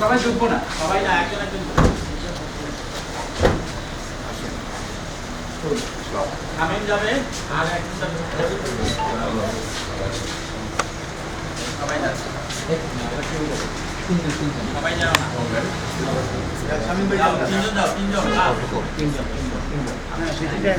সবাই ঢুকবো না। সবাই না একজন একজন আমিন যাবে আর একজন যাবে। সবাই যাচ্ছে। সবাই যাও না। আমিন ভাই যাও তিনজন যাও তিনজন তিনজন তিনজন তিনজন। তিনজন।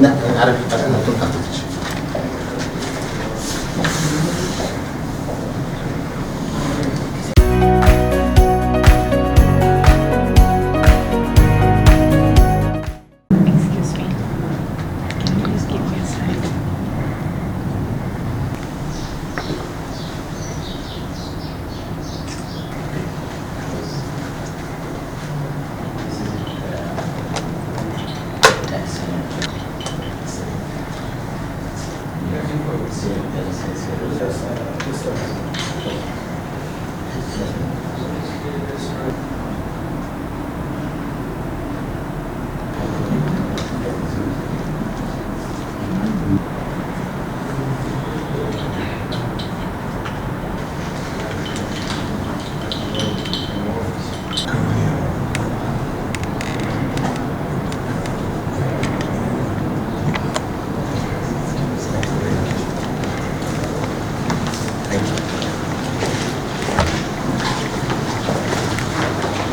なあれ、あれ、なくなったでしょう。see